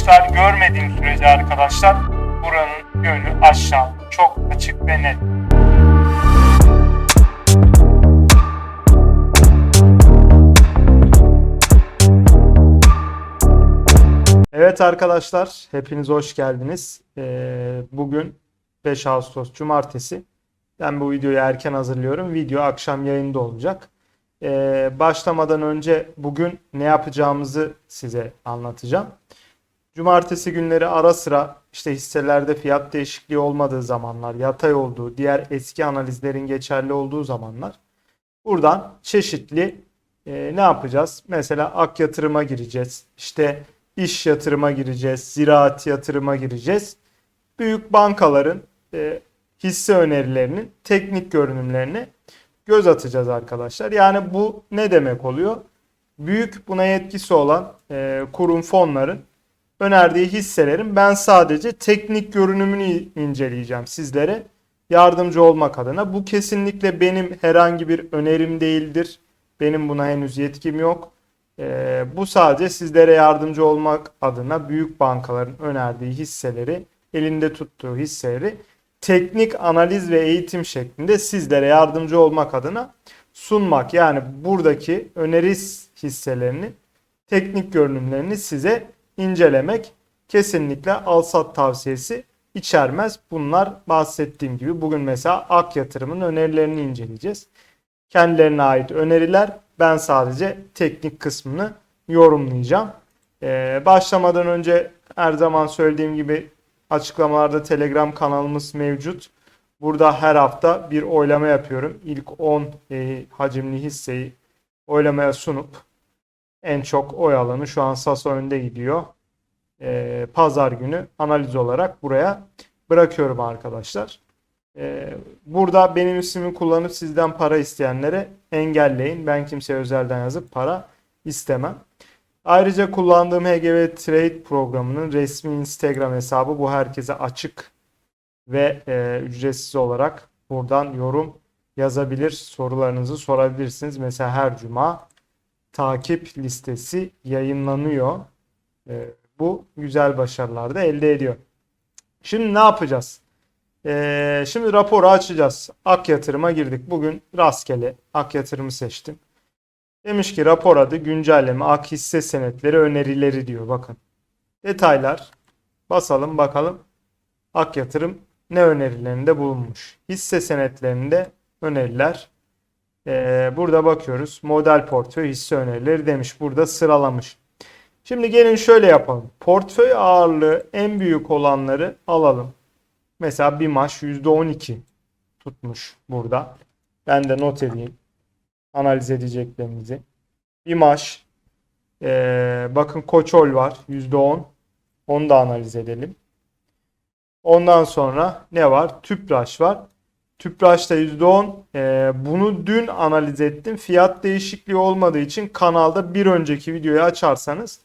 Kapanışlar görmediğim sürece arkadaşlar buranın yönü aşağı çok açık ve net. Evet arkadaşlar, hepiniz hoş geldiniz. Ee, bugün 5 Ağustos Cumartesi. Ben bu videoyu erken hazırlıyorum. Video akşam yayında olacak. Ee, başlamadan önce bugün ne yapacağımızı size anlatacağım. Cumartesi günleri ara sıra işte hisselerde fiyat değişikliği olmadığı zamanlar, yatay olduğu, diğer eski analizlerin geçerli olduğu zamanlar buradan çeşitli e, ne yapacağız? Mesela ak yatırıma gireceğiz. İşte iş yatırıma gireceğiz, ziraat yatırıma gireceğiz. Büyük bankaların e, hisse önerilerinin teknik görünümlerine göz atacağız arkadaşlar. Yani bu ne demek oluyor? Büyük buna yetkisi olan e, kurum fonların önerdiği hisselerin ben sadece teknik görünümünü inceleyeceğim sizlere yardımcı olmak adına. Bu kesinlikle benim herhangi bir önerim değildir. Benim buna henüz yetkim yok. Ee, bu sadece sizlere yardımcı olmak adına büyük bankaların önerdiği hisseleri, elinde tuttuğu hisseleri teknik analiz ve eğitim şeklinde sizlere yardımcı olmak adına sunmak. Yani buradaki öneri hisselerini, teknik görünümlerini size incelemek kesinlikle alsat tavsiyesi içermez. Bunlar bahsettiğim gibi bugün mesela Ak Yatırım'ın önerilerini inceleyeceğiz. Kendilerine ait öneriler ben sadece teknik kısmını yorumlayacağım. Ee, başlamadan önce her zaman söylediğim gibi açıklamalarda Telegram kanalımız mevcut. Burada her hafta bir oylama yapıyorum. İlk 10 e, hacimli hisseyi oylamaya sunup en çok oy alanı şu an Saso önde gidiyor. Ee, Pazar günü analiz olarak buraya bırakıyorum arkadaşlar. Ee, burada benim ismimi kullanıp sizden para isteyenlere engelleyin. Ben kimseye özelden yazıp para istemem. Ayrıca kullandığım HGV Trade programının resmi Instagram hesabı bu herkese açık ve e, ücretsiz olarak buradan yorum yazabilir, sorularınızı sorabilirsiniz. Mesela her cuma takip listesi yayınlanıyor. E, bu güzel başarılar da elde ediyor. Şimdi ne yapacağız? Ee, şimdi raporu açacağız. Ak yatırıma girdik. Bugün rastgele ak yatırımı seçtim. Demiş ki rapor adı güncelleme ak hisse senetleri önerileri diyor. Bakın. Detaylar. Basalım bakalım. Ak yatırım ne önerilerinde bulunmuş. Hisse senetlerinde öneriler. Ee, burada bakıyoruz. Model portföy hisse önerileri demiş. Burada sıralamış. Şimdi gelin şöyle yapalım. Portföy ağırlığı en büyük olanları alalım. Mesela bir maç %12 tutmuş burada. Ben de not edeyim. Analiz edeceklerimizi. Bir maç ee, bakın Koçol var %10. Onu da analiz edelim. Ondan sonra ne var? Tüpraş var. Tüpraş'ta %10. Ee, bunu dün analiz ettim. Fiyat değişikliği olmadığı için kanalda bir önceki videoyu açarsanız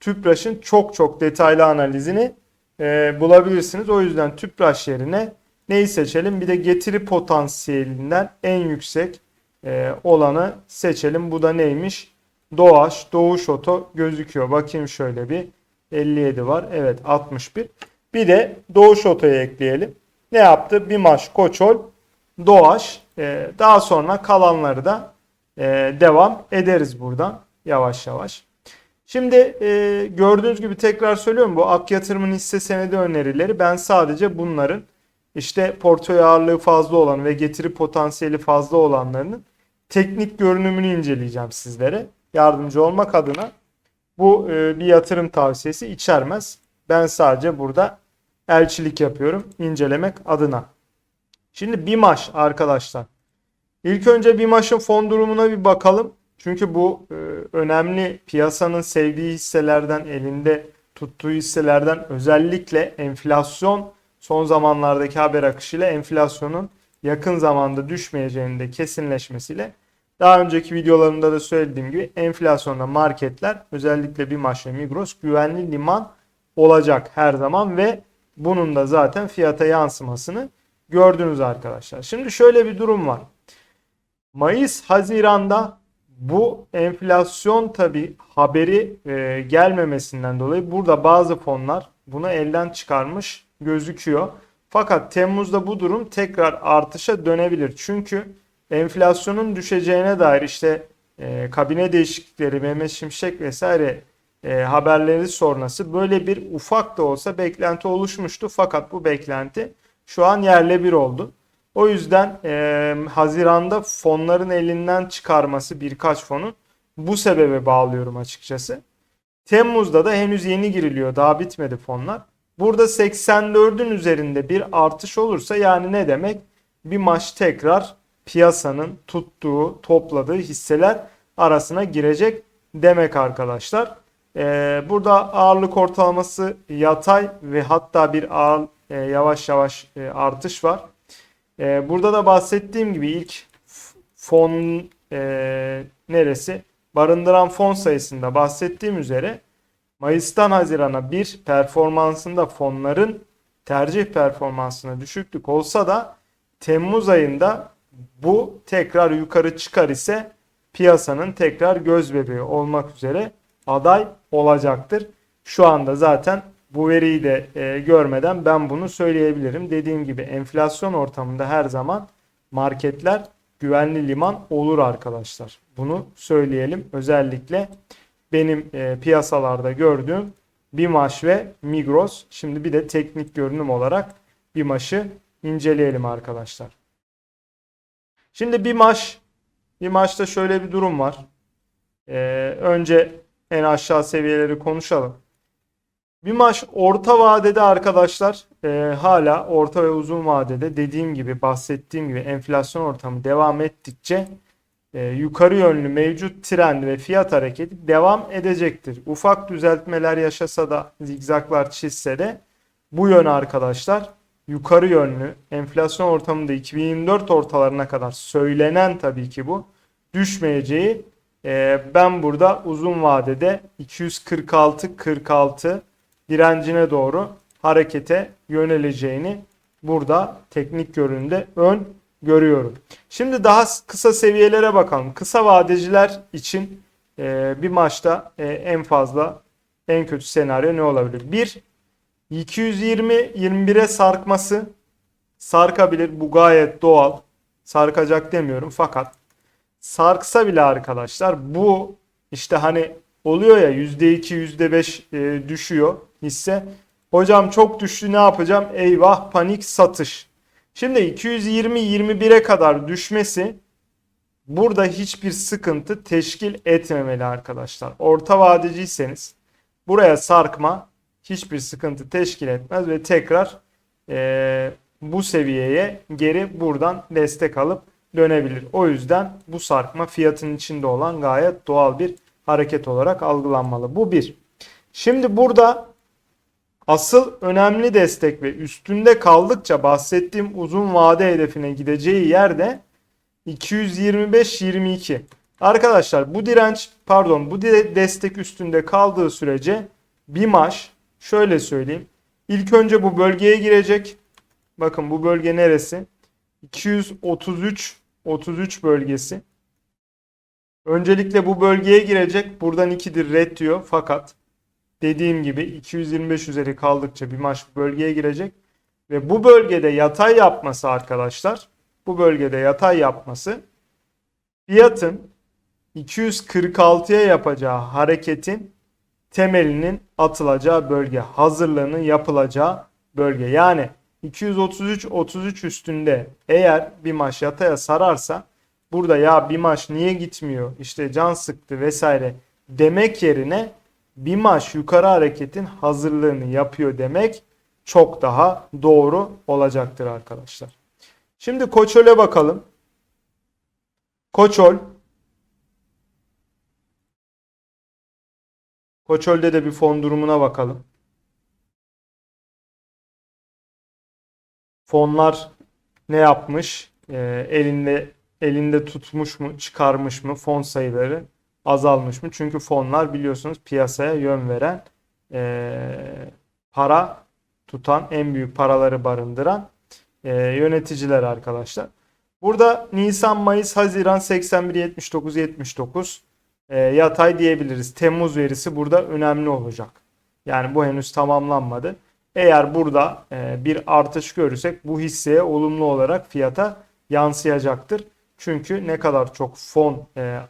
Tüpraş'ın çok çok detaylı analizini e, bulabilirsiniz. O yüzden Tüpraş yerine neyi seçelim? Bir de getiri potansiyelinden en yüksek e, olanı seçelim. Bu da neymiş? Doğaç, Doğuş Oto gözüküyor. Bakayım şöyle bir 57 var. Evet 61. Bir de Doğuş Oto'ya ekleyelim. Ne yaptı? Bir maç Koçol, Doğaç. E, daha sonra kalanları da e, devam ederiz buradan yavaş yavaş. Şimdi e, gördüğünüz gibi tekrar söylüyorum bu ak yatırımın hisse senedi önerileri ben sadece bunların işte portföy ağırlığı fazla olan ve getiri potansiyeli fazla olanlarının teknik görünümünü inceleyeceğim sizlere. Yardımcı olmak adına bu e, bir yatırım tavsiyesi içermez. Ben sadece burada elçilik yapıyorum incelemek adına. Şimdi BİMAŞ arkadaşlar. İlk önce BİMAŞ'ın fon durumuna bir bakalım. Çünkü bu e, önemli piyasanın sevdiği hisselerden, elinde tuttuğu hisselerden özellikle enflasyon son zamanlardaki haber akışıyla enflasyonun yakın zamanda düşmeyeceğinin de kesinleşmesiyle daha önceki videolarımda da söylediğim gibi enflasyonda marketler özellikle BİMAŞ ve Migros güvenli liman olacak her zaman ve bunun da zaten fiyata yansımasını gördünüz arkadaşlar. Şimdi şöyle bir durum var. Mayıs, Haziran'da bu enflasyon tabi haberi e, gelmemesinden dolayı burada bazı fonlar bunu elden çıkarmış gözüküyor. Fakat Temmuz'da bu durum tekrar artışa dönebilir. Çünkü enflasyonun düşeceğine dair işte e, kabine değişiklikleri, Mehmet Şimşek vesaire e, haberleri sonrası böyle bir ufak da olsa beklenti oluşmuştu. Fakat bu beklenti şu an yerle bir oldu. O yüzden e, Haziran'da fonların elinden çıkarması birkaç fonun bu sebebe bağlıyorum açıkçası. Temmuz'da da henüz yeni giriliyor. Daha bitmedi fonlar. Burada 84'ün üzerinde bir artış olursa yani ne demek? Bir maç tekrar piyasanın tuttuğu, topladığı hisseler arasına girecek demek arkadaşlar. Ee, burada ağırlık ortalaması yatay ve hatta bir ağır, e, yavaş yavaş e, artış var. E, burada da bahsettiğim gibi ilk fon e, neresi? Barındıran fon sayısında bahsettiğim üzere Mayıs'tan Haziran'a bir performansında fonların tercih performansına düşüklük olsa da Temmuz ayında bu tekrar yukarı çıkar ise piyasanın tekrar göz bebeği olmak üzere aday olacaktır. Şu anda zaten bu veriyi de e, görmeden ben bunu söyleyebilirim. Dediğim gibi enflasyon ortamında her zaman marketler güvenli liman olur arkadaşlar. Bunu söyleyelim. Özellikle benim e, piyasalarda gördüğüm Bimaş ve Migros. Şimdi bir de teknik görünüm olarak Bimaş'ı inceleyelim arkadaşlar. Şimdi Bimaş, Bimaş'ta şöyle bir durum var. Ee, önce en aşağı seviyeleri konuşalım. Bir maç orta vadede arkadaşlar e, hala orta ve uzun vadede dediğim gibi bahsettiğim gibi enflasyon ortamı devam ettikçe e, yukarı yönlü mevcut trend ve fiyat hareketi devam edecektir. Ufak düzeltmeler yaşasa da zigzaklar çizse de bu yön arkadaşlar yukarı yönlü enflasyon ortamında 2024 ortalarına kadar söylenen tabii ki bu düşmeyeceği e, ben burada uzun vadede 246 46 direncine doğru harekete yöneleceğini burada teknik görünümde ön görüyorum. Şimdi daha kısa seviyelere bakalım. Kısa vadeciler için e, bir maçta e, en fazla en kötü senaryo ne olabilir? 1 220-21'e sarkması sarkabilir. Bu gayet doğal. Sarkacak demiyorum fakat sarksa bile arkadaşlar bu işte hani oluyor ya %2 %5 e, düşüyor hisse. Hocam çok düştü ne yapacağım? Eyvah panik satış. Şimdi 220-21'e kadar düşmesi burada hiçbir sıkıntı teşkil etmemeli arkadaşlar. Orta vadeciyseniz buraya sarkma hiçbir sıkıntı teşkil etmez ve tekrar e, bu seviyeye geri buradan destek alıp dönebilir. O yüzden bu sarkma fiyatın içinde olan gayet doğal bir hareket olarak algılanmalı. Bu bir. Şimdi burada asıl önemli destek ve üstünde kaldıkça bahsettiğim uzun vade hedefine gideceği yerde 225-22. Arkadaşlar bu direnç pardon bu destek üstünde kaldığı sürece bir maç şöyle söyleyeyim. İlk önce bu bölgeye girecek. Bakın bu bölge neresi? 233 33 bölgesi. Öncelikle bu bölgeye girecek. Buradan 2'dir red diyor. Fakat dediğim gibi 225 üzeri kaldıkça bir maç bölgeye girecek. Ve bu bölgede yatay yapması arkadaşlar. Bu bölgede yatay yapması fiyatın 246'ya yapacağı hareketin temelinin atılacağı bölge, hazırlığının yapılacağı bölge. Yani 233-33 üstünde eğer bir maç yataya sararsa burada ya bir maç niye gitmiyor işte can sıktı vesaire demek yerine bir maç yukarı hareketin hazırlığını yapıyor demek çok daha doğru olacaktır arkadaşlar. Şimdi Koçol'e bakalım. Koçol Koçöl'de de bir fon durumuna bakalım. Fonlar ne yapmış? Ee, elinde elinde tutmuş mu, çıkarmış mı? Fon sayıları azalmış mı? Çünkü fonlar biliyorsunuz piyasaya yön veren ee, para tutan en büyük paraları barındıran ee, yöneticiler arkadaşlar. Burada Nisan, Mayıs, Haziran 81, 79, 79 e, yatay diyebiliriz. Temmuz verisi burada önemli olacak. Yani bu henüz tamamlanmadı. Eğer burada e, bir artış görürsek bu hisseye olumlu olarak fiyata yansıyacaktır. Çünkü ne kadar çok fon e,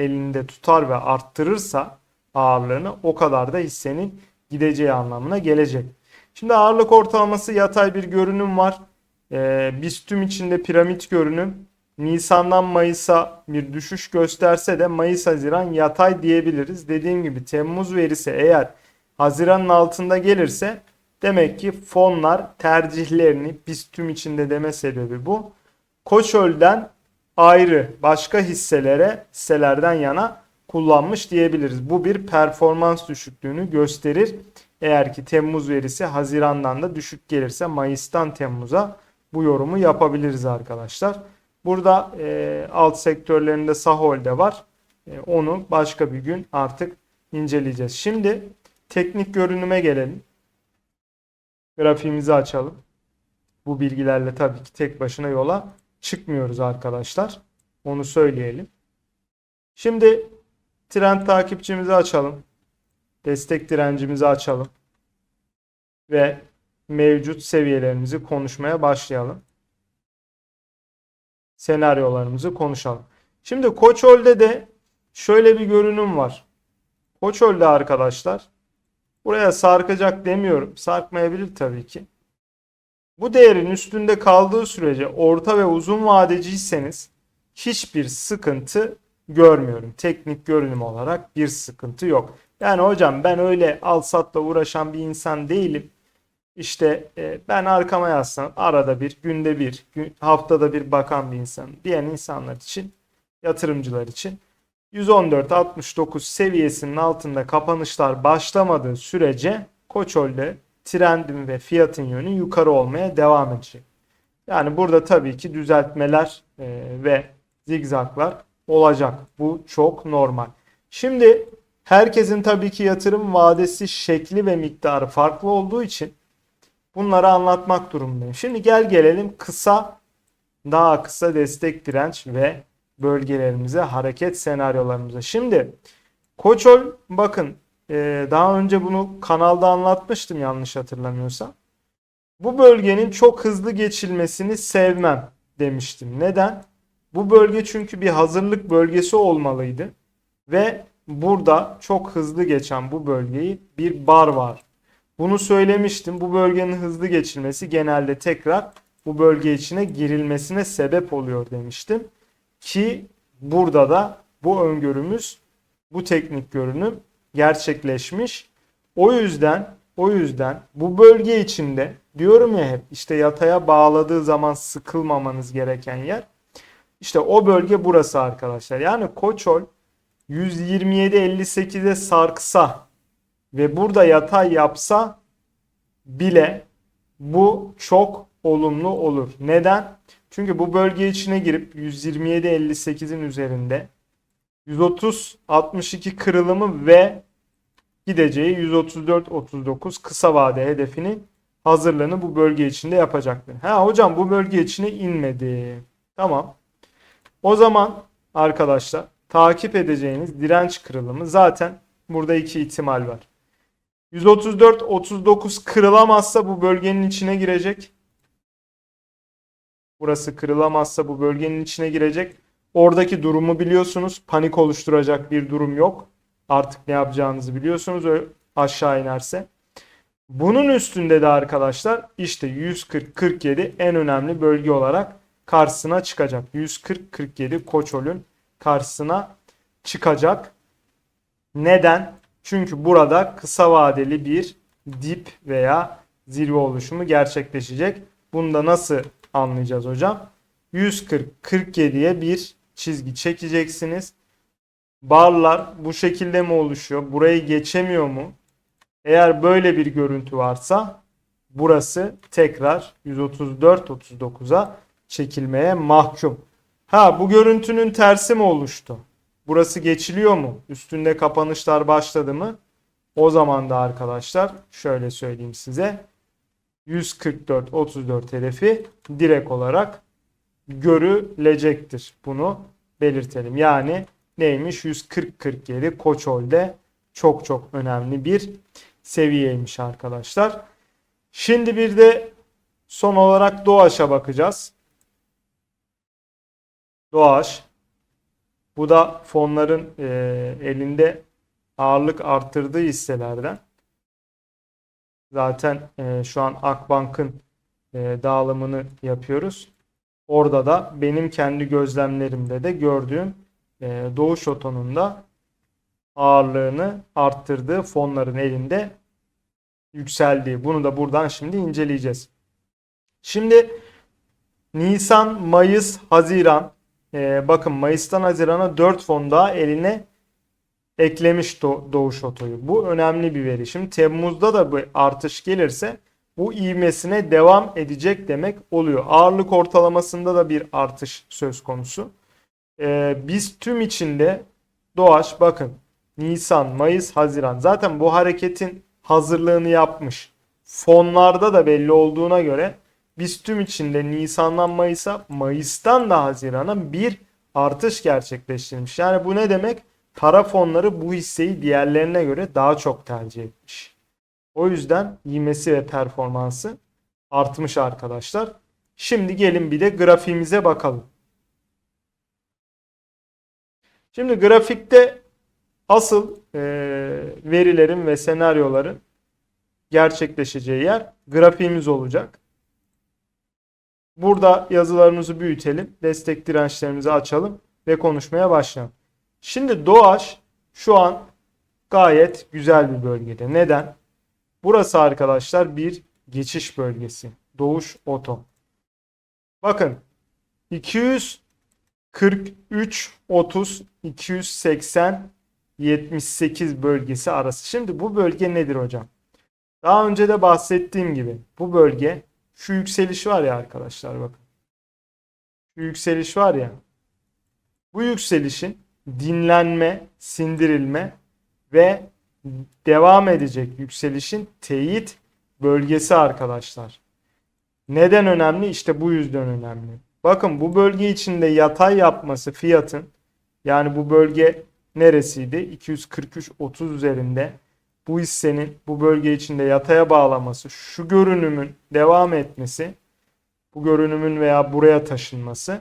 elinde tutar ve arttırırsa ağırlığını o kadar da hissenin gideceği anlamına gelecek. Şimdi ağırlık ortalaması yatay bir görünüm var. E, BIST içinde piramit görünüm. Nisan'dan Mayıs'a bir düşüş gösterse de Mayıs-Haziran yatay diyebiliriz. Dediğim gibi Temmuz verisi eğer Haziran'ın altında gelirse demek ki fonlar tercihlerini BIST içinde deme sebebi bu. Koçöl'den ayrı başka hisselere hisselerden yana kullanmış diyebiliriz. Bu bir performans düşüklüğünü gösterir. Eğer ki Temmuz verisi Haziran'dan da düşük gelirse Mayıs'tan Temmuz'a bu yorumu yapabiliriz arkadaşlar. Burada e, alt sektörlerinde Sahol de var. E, onu başka bir gün artık inceleyeceğiz. Şimdi teknik görünüme gelelim. Grafiğimizi açalım. Bu bilgilerle tabii ki tek başına yola çıkmıyoruz arkadaşlar. Onu söyleyelim. Şimdi trend takipçimizi açalım. Destek direncimizi açalım. Ve mevcut seviyelerimizi konuşmaya başlayalım senaryolarımızı konuşalım. Şimdi Koçöl'de de şöyle bir görünüm var. Koçöl'de arkadaşlar buraya sarkacak demiyorum. Sarkmayabilir tabii ki. Bu değerin üstünde kaldığı sürece orta ve uzun vadeciyseniz hiçbir sıkıntı görmüyorum. Teknik görünüm olarak bir sıkıntı yok. Yani hocam ben öyle al satla uğraşan bir insan değilim. İşte e, ben arkama yazsam arada bir, günde bir, gün, haftada bir bakan bir insan diyen insanlar için, yatırımcılar için 114.69 seviyesinin altında kapanışlar başlamadığı sürece Koçol'de trendin ve fiyatın yönü yukarı olmaya devam edecek. Yani burada tabii ki düzeltmeler e, ve zigzaklar olacak. Bu çok normal. Şimdi herkesin tabii ki yatırım vadesi şekli ve miktarı farklı olduğu için Bunları anlatmak durumundayım. Şimdi gel gelelim kısa, daha kısa destek direnç ve bölgelerimize, hareket senaryolarımıza. Şimdi Koçol bakın e, daha önce bunu kanalda anlatmıştım yanlış hatırlamıyorsam. Bu bölgenin çok hızlı geçilmesini sevmem demiştim. Neden? Bu bölge çünkü bir hazırlık bölgesi olmalıydı. Ve burada çok hızlı geçen bu bölgeyi bir bar var. Bunu söylemiştim. Bu bölgenin hızlı geçilmesi genelde tekrar bu bölge içine girilmesine sebep oluyor demiştim. Ki burada da bu öngörümüz, bu teknik görünüm gerçekleşmiş. O yüzden o yüzden bu bölge içinde diyorum ya hep işte yataya bağladığı zaman sıkılmamanız gereken yer. İşte o bölge burası arkadaşlar. Yani Koçol 127.58'e sarksa ve burada yatay yapsa bile bu çok olumlu olur. Neden? Çünkü bu bölge içine girip 127.58'in üzerinde 130-62 kırılımı ve gideceği 134-39 kısa vade hedefini hazırlığını bu bölge içinde yapacaktır. Ha hocam bu bölge içine inmedi. Tamam. O zaman arkadaşlar takip edeceğiniz direnç kırılımı zaten burada iki ihtimal var. 134 39 kırılamazsa bu bölgenin içine girecek. Burası kırılamazsa bu bölgenin içine girecek. Oradaki durumu biliyorsunuz. Panik oluşturacak bir durum yok. Artık ne yapacağınızı biliyorsunuz aşağı inerse. Bunun üstünde de arkadaşlar işte 140-47 en önemli bölge olarak karşısına çıkacak. 140-47 Koçol'ün karşısına çıkacak. Neden? Çünkü burada kısa vadeli bir dip veya zirve oluşumu gerçekleşecek. Bunu da nasıl anlayacağız hocam? 140 47'ye bir çizgi çekeceksiniz. Barlar bu şekilde mi oluşuyor? Burayı geçemiyor mu? Eğer böyle bir görüntü varsa burası tekrar 134-39'a çekilmeye mahkum. Ha bu görüntünün tersi mi oluştu? Burası geçiliyor mu? Üstünde kapanışlar başladı mı? O zaman da arkadaşlar şöyle söyleyeyim size. 144-34 hedefi direkt olarak görülecektir. Bunu belirtelim. Yani neymiş? 140-47 Koçol'de çok çok önemli bir seviyeymiş arkadaşlar. Şimdi bir de son olarak Doğaç'a bakacağız. Doğaç. Bu da fonların e, elinde ağırlık arttırdığı hisselerden. Zaten e, şu an Akbank'ın e, dağılımını yapıyoruz. Orada da benim kendi gözlemlerimde de gördüğüm e, Doğuş Oto'nun da ağırlığını arttırdığı fonların elinde yükseldiği. Bunu da buradan şimdi inceleyeceğiz. Şimdi Nisan, Mayıs, Haziran. E, bakın Mayıs'tan Haziran'a 4 fon daha eline eklemiş Doğuş Oto'yu. Bu önemli bir veri. Şimdi Temmuz'da da bu artış gelirse bu ivmesine devam edecek demek oluyor. Ağırlık ortalamasında da bir artış söz konusu. Ee, biz tüm içinde Doğaç bakın Nisan, Mayıs, Haziran zaten bu hareketin hazırlığını yapmış. Fonlarda da belli olduğuna göre biz tüm içinde Nisan'dan Mayıs'a, Mayıs'tan da Haziran'a bir artış gerçekleştirmiş. Yani bu ne demek? Para fonları bu hisseyi diğerlerine göre daha çok tercih etmiş. O yüzden ivmesi ve performansı artmış arkadaşlar. Şimdi gelin bir de grafiğimize bakalım. Şimdi grafikte asıl e, verilerin ve senaryoların gerçekleşeceği yer grafiğimiz olacak. Burada yazılarımızı büyütelim. Destek dirençlerimizi açalım ve konuşmaya başlayalım. Şimdi Doğaç şu an gayet güzel bir bölgede. Neden? Burası arkadaşlar bir geçiş bölgesi. Doğuş Oto. Bakın 243 30 280 78 bölgesi arası. Şimdi bu bölge nedir hocam? Daha önce de bahsettiğim gibi bu bölge şu yükseliş var ya arkadaşlar bakın. Şu yükseliş var ya. Bu yükselişin dinlenme, sindirilme ve devam edecek yükselişin teyit bölgesi arkadaşlar. Neden önemli? İşte bu yüzden önemli. Bakın bu bölge içinde yatay yapması fiyatın yani bu bölge neresiydi? 243.30 üzerinde bu hissenin bu bölge içinde yataya bağlaması, şu görünümün devam etmesi, bu görünümün veya buraya taşınması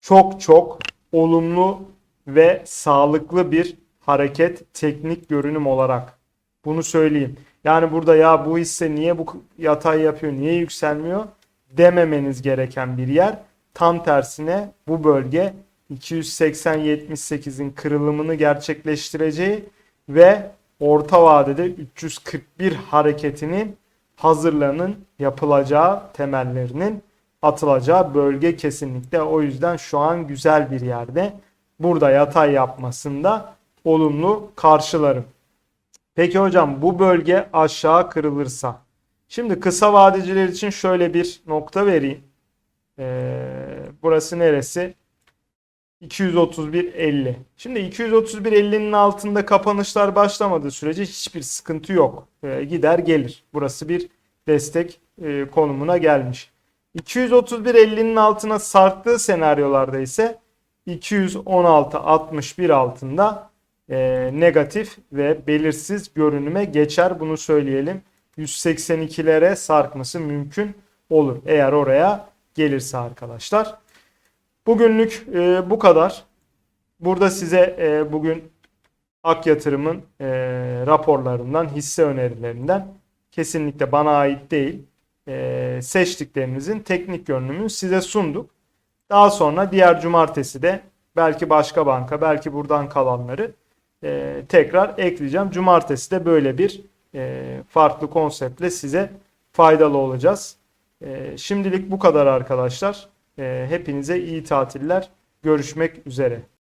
çok çok olumlu ve sağlıklı bir hareket teknik görünüm olarak. Bunu söyleyeyim. Yani burada ya bu hisse niye bu yatay yapıyor, niye yükselmiyor dememeniz gereken bir yer. Tam tersine bu bölge 280-78'in kırılımını gerçekleştireceği ve orta vadede 341 hareketinin hazırlanın yapılacağı temellerinin atılacağı bölge kesinlikle. O yüzden şu an güzel bir yerde. Burada yatay yapmasında olumlu karşılarım. Peki hocam bu bölge aşağı kırılırsa. Şimdi kısa vadeciler için şöyle bir nokta vereyim. Ee, burası neresi? 231.50. Şimdi 231.50'nin altında kapanışlar başlamadığı sürece hiçbir sıkıntı yok. Ee, gider gelir. Burası bir destek e, konumuna gelmiş. 231.50'nin altına sarktığı senaryolarda ise 216.61 altında e, negatif ve belirsiz görünüme geçer. Bunu söyleyelim. 182'lere sarkması mümkün olur eğer oraya gelirse arkadaşlar. Bugünlük e, bu kadar. Burada size e, bugün Ak Yatırım'ın e, raporlarından, hisse önerilerinden kesinlikle bana ait değil e, seçtiklerinizin teknik görünümünü size sunduk. Daha sonra diğer cumartesi de belki başka banka, belki buradan kalanları e, tekrar ekleyeceğim. Cumartesi de böyle bir e, farklı konseptle size faydalı olacağız. E, şimdilik bu kadar arkadaşlar. E, hepinize iyi tatiller. Görüşmek üzere.